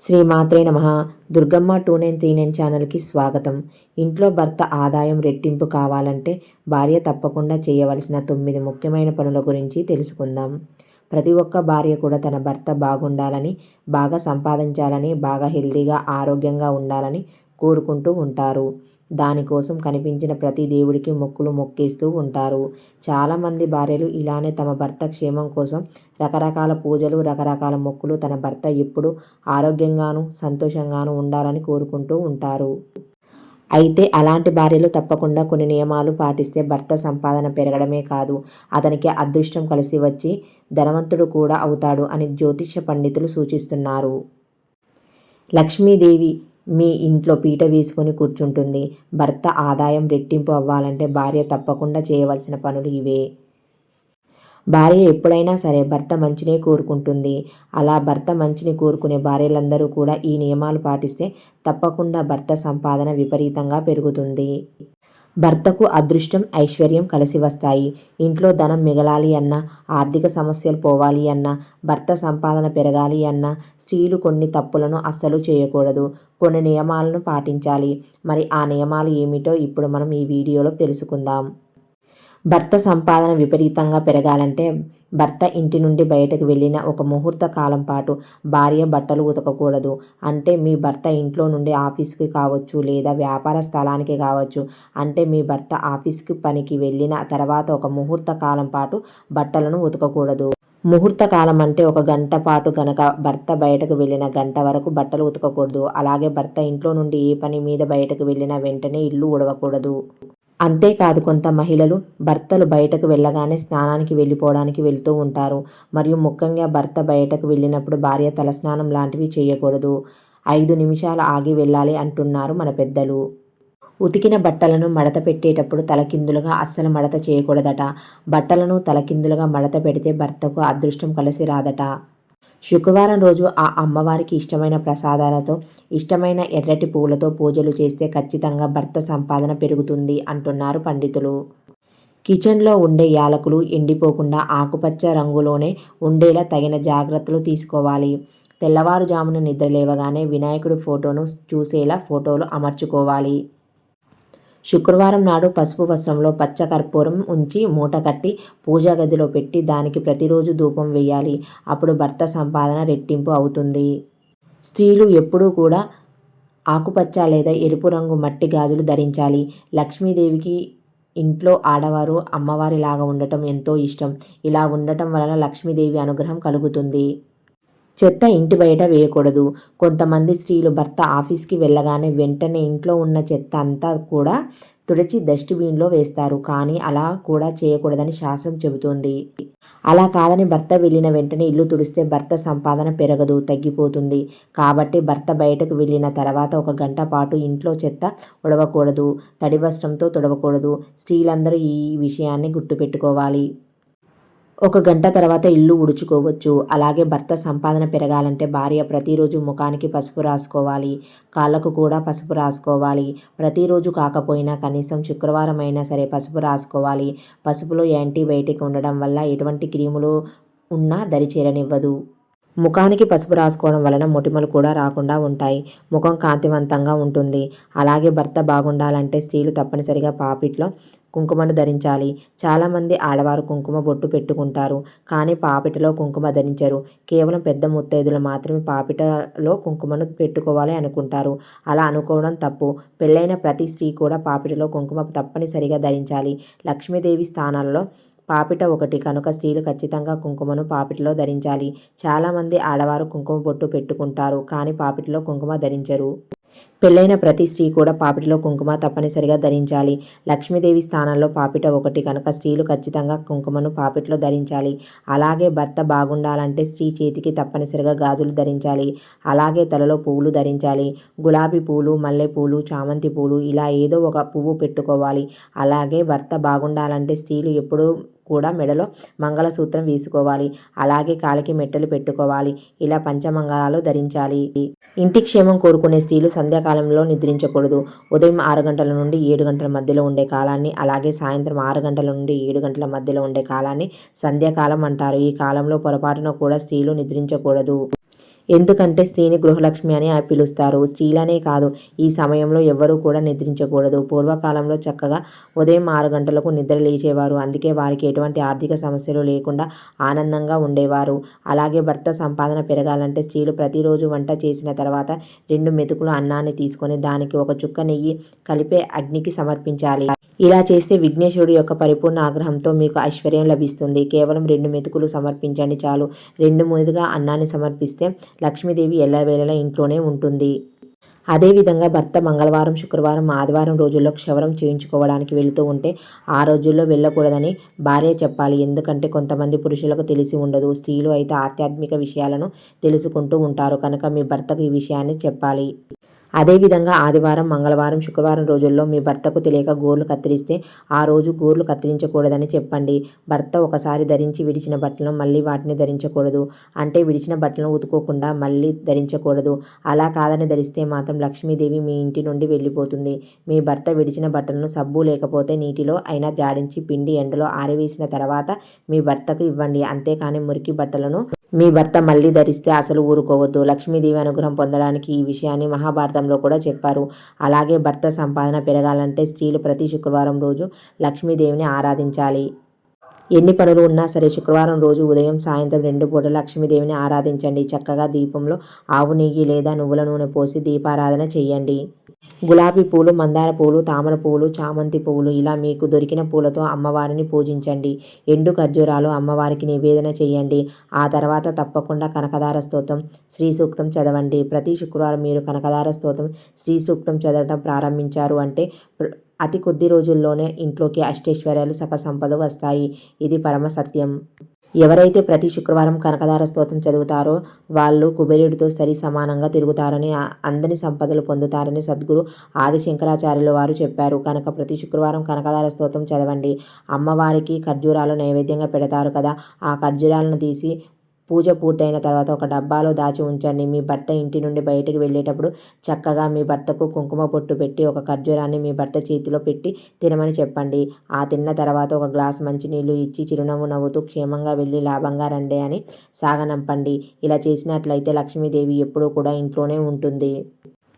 శ్రీ మాత్రే నమ. Durgamma two nine three nine ఛానల్కి స్వాగతం. ఇంట్లో భర్త ఆదాయం రెట్టింపు కావాలంటే భార్య తప్పకుండా చేయవలసిన తొమ్మిది ముఖ్యమైన పనుల గురించి తెలుసుకుందాం. ప్రతి ఒక్క భార్య కూడా తన భర్త బాగుండాలని బాగా సంపాదించాలని బాగా హెల్తీగా ఆరోగ్యంగా ఉండాలని కోరుకుంటూ ఉంటారు. దానికోసం కనిపించిన ప్రతి దేవుడికి మొక్కులు మొక్కేస్తూ ఉంటారు. చాలామంది భార్యలు ఇలానే తమ భర్త క్షేమం కోసం రకరకాల పూజలు రకరకాల మొక్కులు తన భర్త ఎప్పుడు ఆరోగ్యంగాను సంతోషంగాను ఉండాలని కోరుకుంటూ ఉంటారు. అయితే అలాంటి భార్యలు తప్పకుండా కొన్ని నియమాలు పాటిస్తే భర్త సంపాదన పెరగడమే కాదు అతనికి అదృష్టం కలిసి వచ్చి ధనవంతుడు కూడా అవుతాడు అని జ్యోతిష పండితులు సూచిస్తున్నారు. లక్ష్మీదేవి మీ ఇంట్లో పీట వేసుకొని కూర్చుంటుంది. భర్త ఆదాయం రెట్టింపు అవ్వాలంటే భార్య తప్పకుండా చేయవలసిన పనులు ఇవే. భార్య ఎప్పుడైనా సరే భర్త మంచినే కోరుకుంటుంది. అలా భర్త మంచిని కోరుకునే భార్యలందరూ కూడా ఈ నియమాలు పాటిస్తే తప్పకుండా భర్త సంపాదన విపరీతంగా పెరుగుతుంది. భర్తకు అదృష్టం ఐశ్వర్యం కలిసి వస్తాయి. ఇంట్లో ధనం మిగలాలి అన్నా ఆర్థిక సమస్యలు పోవాలి అన్నా భర్త సంపాదన పెరగాలి అన్నా స్త్రీలు కొన్ని తప్పులను అస్సలు చేయకూడదు. కొన్ని నియమాలను పాటించాలి. మరి ఆ నియమాలు ఏమిటో ఇప్పుడు మనం ఈ వీడియోలో తెలుసుకుందాం. భర్త సంపాదన విపరీతంగా పెరగాలంటే భర్త ఇంటి నుండి బయటకు వెళ్ళిన ఒక ముహూర్త కాలం పాటు భార్య బట్టలు ఉతకకూడదు. అంటే మీ భర్త ఇంట్లో నుండి ఆఫీస్కి కావచ్చు లేదా వ్యాపార స్థలానికి కావచ్చు. అంటే మీ భర్త ఆఫీస్కి పనికి వెళ్ళిన తర్వాత ఒక ముహూర్త కాలం పాటు బట్టలను ఉతకకూడదు. ముహూర్త కాలం అంటే ఒక గంట పాటు గనక భర్త బయటకు వెళ్ళిన గంట వరకు బట్టలు ఉతకకూడదు. అలాగే భర్త ఇంట్లో నుండి ఏ పని మీద బయటకు వెళ్ళిన వెంటనే ఇల్లు ఉడవకూడదు అంతేకాదు కొంత మహిళలు భర్తలు బయటకు వెళ్ళగానే స్నానానికి వెళ్ళిపోవడానికి వెళ్తూ ఉంటారు. మరియు ముఖ్యంగా భర్త బయటకు వెళ్ళినప్పుడు భార్య తలస్నానం లాంటివి చేయకూడదు. ఐదు నిమిషాలు ఆగి వెళ్ళాలి అంటున్నారు మన పెద్దలు. ఉతికిన బట్టలను మడత పెట్టేటప్పుడు తలకిందులుగా అస్సలు మడత చేయకూడదట. బట్టలను తలకిందులుగా మడత పెడితే భర్తకు అదృష్టం కలిసి రాదట. శుక్రవారం రోజు ఆ అమ్మవారికి ఇష్టమైన ప్రసాదాలతో ఇష్టమైన ఎర్రటి పువ్వులతో పూజలు చేస్తే ఖచ్చితంగా భర్త సంపాదన పెరుగుతుంది అంటున్నారు పండితులు. కిచెన్లో ఉండే యాలకులు ఎండిపోకుండా ఆకుపచ్చ రంగులోనే ఉండేలా తగిన జాగ్రత్తలు తీసుకోవాలి. తెల్లవారుజామున నిద్రలేవగానే వినాయకుడి ఫోటోను చూసేలా ఫోటోలు అమర్చుకోవాలి. శుక్రవారం నాడు పసుపు వస్త్రంలో పచ్చ కర్పూరం ఉంచి మూట కట్టి పూజా గదిలో పెట్టి దానికి ప్రతిరోజు ధూపం వేయాలి. అప్పుడు భర్త సంపాదన రెట్టింపు అవుతుంది. స్త్రీలు ఎప్పుడూ కూడా ఆకుపచ్చ లేదా ఎరుపు రంగు మట్టి గాజులు ధరించాలి. లక్ష్మీదేవికి ఇంట్లో ఆడవారు అమ్మవారిలాగా ఉండటం ఎంతో ఇష్టం. ఇలా ఉండటం వలన లక్ష్మీదేవి అనుగ్రహం కలుగుతుంది. చెత్త ఇంటి బయట వేయకూడదు. కొంతమంది స్త్రీలు భర్త ఆఫీస్కి వెళ్ళగానే వెంటనే ఇంట్లో ఉన్న చెత్త అంతా కూడా తుడిచి డస్ట్బిన్లో వేస్తారు. కానీ అలా కూడా చేయకూడదని శాస్త్రం చెబుతుంది. అలా కాదని భర్త వెళ్ళిన వెంటనే ఇల్లు తుడిస్తే భర్త సంపాదన పెరగదు తగ్గిపోతుంది. కాబట్టి భర్త బయటకు వెళ్ళిన తర్వాత ఒక గంట పాటు ఇంట్లో చెత్త ఉడవకూడదు. తడి వస్త్రంతో తుడవకూడదు. స్త్రీలందరూ ఈ విషయాన్ని గుర్తుపెట్టుకోవాలి. ఒక గంట తర్వాత ఇల్లు ఉడుచుకోవచ్చు అలాగే భర్త సంపాదన పెరగాలంటే భార్య ప్రతిరోజు ముఖానికి పసుపు రాసుకోవాలి. కాళ్ళకు కూడా పసుపు రాసుకోవాలి. ప్రతిరోజు కాకపోయినా కనీసం శుక్రవారం అయినా సరే పసుపు రాసుకోవాలి. పసుపులో యాంటీబయాటిక్ ఉండడం వల్ల ఎటువంటి క్రీములు ఉన్నా దరిచేరనివ్వదు. ముఖానికి పసుపు రాసుకోవడం వలన మొటిమలు కూడా రాకుండా ఉంటాయి. ముఖం కాంతివంతంగా ఉంటుంది. అలాగే భర్త బాగుండాలంటే స్త్రీలు తప్పనిసరిగా పాపిట్లో కుంకుమను ధరించాలి. చాలామంది ఆడవారు కుంకుమ బొట్టు పెట్టుకుంటారు కానీ పాపిటలో కుంకుమ ధరించరు. కేవలం పెద్ద ముత్తైదులు మాత్రమే పాపిటలో కుంకుమను పెట్టుకోవాలి అనుకుంటారు. అలా అనుకోవడం తప్పు. పెళ్ళైన ప్రతి స్త్రీ కూడా పాపిటలో కుంకుమ తప్పనిసరిగా ధరించాలి. లక్ష్మీదేవి స్థానాల్లో పాపిట ఒకటి. కనుక స్త్రీలు ఖచ్చితంగా కుంకుమను పాపిటలో ధరించాలి. చాలామంది ఆడవారు కుంకుమ బొట్టు పెట్టుకుంటారు కానీ పాపిటలో కుంకుమ ధరించరు. పెళ్ళైన ప్రతి స్త్రీ కూడా పాపిటలో కుంకుమ తప్పనిసరిగా ధరించాలి. లక్ష్మీదేవి స్థానంలో పాపిట ఒకటి. కనుక స్త్రీలు ఖచ్చితంగా కుంకుమను పాపిటలో ధరించాలి. అలాగే భర్త బాగుండాలంటే స్త్రీ చేతికి తప్పనిసరిగా గాజులు ధరించాలి. అలాగే తలలో పువ్వులు ధరించాలి. గులాబీ పూలు మల్లె పూలు చామంతి పూలు ఇలా ఏదో ఒక పువ్వు పెట్టుకోవాలి. అలాగే భర్త బాగుండాలంటే స్త్రీలు ఎప్పుడూ కూడా మెడలో మంగళసూత్రం వేసుకోవాలి. అలాగే కాలికి మెట్టలు పెట్టుకోవాలి. ఇలా పంచమంగళాలు ధరించాలి. ఇంటి క్షేమం కోరుకునే స్త్రీలు సంధ్యాకాలంలో నిద్రించకూడదు. ఉదయం ఆరు గంటల నుండి ఏడు గంటల మధ్యలో ఉండే కాలాన్ని అలాగే సాయంత్రం ఆరు గంటల నుండి ఏడు గంటల మధ్యలో ఉండే కాలాన్ని సంధ్యాకాలం అంటారు. ఈ కాలంలో పొరపాటున కూడా స్త్రీలు నిద్రించకూడదు. ఎందుకంటే స్త్రీని గృహలక్ష్మి అని పిలుస్తారు. స్త్రీలనే కాదు ఈ సమయంలో ఎవ్వరూ కూడా నిద్రించకూడదు. పూర్వకాలంలో చక్కగా ఉదయం ఆరు గంటలకు నిద్ర లేచేవారు. అందుకే వారికి ఎటువంటి ఆర్థిక సమస్యలు లేకుండా ఆనందంగా ఉండేవారు. అలాగే భర్త సంపాదన పెరగాలంటే స్త్రీలు ప్రతిరోజు వంట చేసిన తర్వాత రెండు మెతుకులు అన్నాన్ని తీసుకొని దానికి ఒక చుక్క నెయ్యి కలిపే అగ్నికి సమర్పించాలి. ఇలా చేస్తే విఘ్నేశ్వరుడు యొక్క పరిపూర్ణ ఆగ్రహంతో మీకు ఐశ్వర్యం లభిస్తుంది. కేవలం రెండు మెతుకులు సమర్పించండి చాలు. రెండు మెదుగా అన్నాన్ని సమర్పిస్తే లక్ష్మీదేవి ఎల్లవేళలా ఇంట్లోనే ఉంటుంది. అదేవిధంగా భర్త మంగళవారం శుక్రవారం ఆదివారం రోజుల్లో క్షవరం చేయించుకోవడానికి వెళుతూ ఉంటే ఆ రోజుల్లో వెళ్ళకూడదని భార్య చెప్పాలి. ఎందుకంటే కొంతమంది పురుషులకు తెలిసి ఉండదు. స్త్రీలు అయితే ఆధ్యాత్మిక విషయాలను తెలుసుకుంటూ ఉంటారు. కనుక మీ భర్తకు ఈ విషయాన్ని చెప్పాలి. అదేవిధంగా ఆదివారం మంగళవారం శుక్రవారం రోజుల్లో మీ భర్తకు తెలియక గోర్లు కత్తిరిస్తే ఆ రోజు గోర్లు కత్తిరించకూడదని చెప్పండి. భర్త ఒకసారి ధరించి విడిచిన బట్టలను మళ్ళీ వాటిని ధరించకూడదు. అంటే విడిచిన బట్టలను ఉతుకోకుండా మళ్ళీ ధరించకూడదు. అలా కాదని ధరిస్తే మాత్రం లక్ష్మీదేవి మీ ఇంటి నుండి వెళ్ళిపోతుంది. మీ భర్త విడిచిన బట్టలను సబ్బు లేకపోతే నీటిలో అయినా జాడించి పిండి ఎండలో ఆరివేసిన తర్వాత మీ భర్తకు ఇవ్వండి. అంతేకాని మురికి బట్టలను మీ భర్త మళ్ళీ ధరిస్తే అసలు ఊరుకోవద్దు. లక్ష్మీదేవి అనుగ్రహం పొందడానికి ఈ విషయాన్ని మహాభారతంలో కూడా చెప్పారు. అలాగే భర్త సంపాదన పెరగాలంటే స్త్రీలు ప్రతి శుక్రవారం రోజు లక్ష్మీదేవిని ఆరాధించాలి. ఎన్ని పనులు ఉన్నా సరే శుక్రవారం రోజు ఉదయం సాయంత్రం రెండు పూట లక్ష్మీదేవిని ఆరాధించండి. చక్కగా దీపంలో ఆవు నెయ్యి లేదా నువ్వుల నూనె పోసి దీపారాధన చేయండి. గులాబీ పూలు మందార పూలు తామర పూలు చామంతి పూలు ఇలా మీకు దొరికిన పూలతో అమ్మవారిని పూజించండి. ఎండు ఖర్జూరాలు అమ్మవారికి నివేదన చేయండి. ఆ తర్వాత తప్పకుండా కనకదార స్తోత్రం శ్రీ సూక్తం చదవండి. ప్రతి శుక్రవారం మీరు కనకదార స్తోత్రం శ్రీ సూక్తం చదవటం ప్రారంభించారు అంటే అతి కొద్ది రోజుల్లోనే ఇంట్లోకి అష్టైశ్వర్యాలు సక వస్తాయి. ఇది పరమ సత్యం. ఎవరైతే ప్రతి శుక్రవారం కనకదార స్తోత్రం చదువుతారో వాళ్ళు కుబేరుడితో సరి సమానంగా తిరుగుతారని అందని సంపదలు పొందుతారని సద్గురు ఆది శంకరాచార్యుల వారు చెప్పారు. కనుక ప్రతి శుక్రవారం కనకదార స్తోత్రం చదవండి. అమ్మవారికి ఖర్జూరాలు నైవేద్యంగా పెడతారు కదా ఆ ఖర్జూరాలను తీసి పూజ పూర్తయిన తర్వాత ఒక డబ్బాలో దాచి ఉంచండి. మీ భర్త ఇంటి నుండి బయటకు వెళ్ళేటప్పుడు చక్కగా మీ భర్తకు కుంకుమ పొట్టు పెట్టి ఒక ఖర్జూరాన్ని మీ భర్త చేతిలో పెట్టి తినమని చెప్పండి. ఆ తిన్న తర్వాత ఒక గ్లాస్ మంచినీళ్ళు ఇచ్చి చిరునవ్వు నవ్వుతూ క్షేమంగా వెళ్ళి లాభంగా రండి అని సాగనంపండి. ఇలా చేసినట్లయితే లక్ష్మీదేవి ఎప్పుడూ కూడా ఇంట్లోనే ఉంటుంది.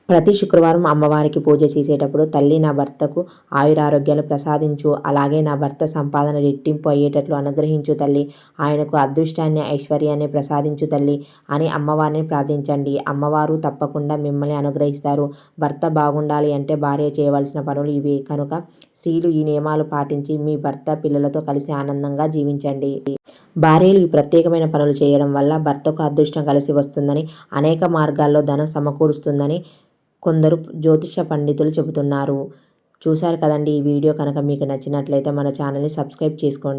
ప్రతి శుక్రవారం అమ్మవారికి పూజ చేసేటప్పుడు తల్లి నా భర్తకు ఆయురారోగ్యాలు ప్రసాదించు అలాగే నా భర్త సంపాదన రెట్టింపు అయ్యేటట్లు అనుగ్రహించు తల్లి. ఆయనకు అదృష్టాన్ని ఐశ్వర్యాన్ని ప్రసాదించు తల్లి అని అమ్మవారిని ప్రార్థించండి. అమ్మవారు తప్పకుండా మిమ్మల్ని అనుగ్రహిస్తారు. భర్త బాగుండాలి అంటే భార్య చేయవలసిన పనులు ఇవే. కనుక స్త్రీలు ఈ నియమాలు పాటించి మీ భర్త పిల్లలతో కలిసి ఆనందంగా జీవించండి. భార్యలు ఈ ప్రత్యేకమైన పనులు చేయడం వల్ల భర్తకు అదృష్టం కలిసి వస్తుందని అనేక మార్గాల్లో ధనం సమకూరుస్తుందని కొందరు జ్యోతిష పండితులు చెబుతున్నారు. చూశారు కదండి ఈ వీడియో కనుక మీకు నచ్చినట్లయితే మన ఛానల్ని సబ్స్క్రైబ్ చేసుకోండి.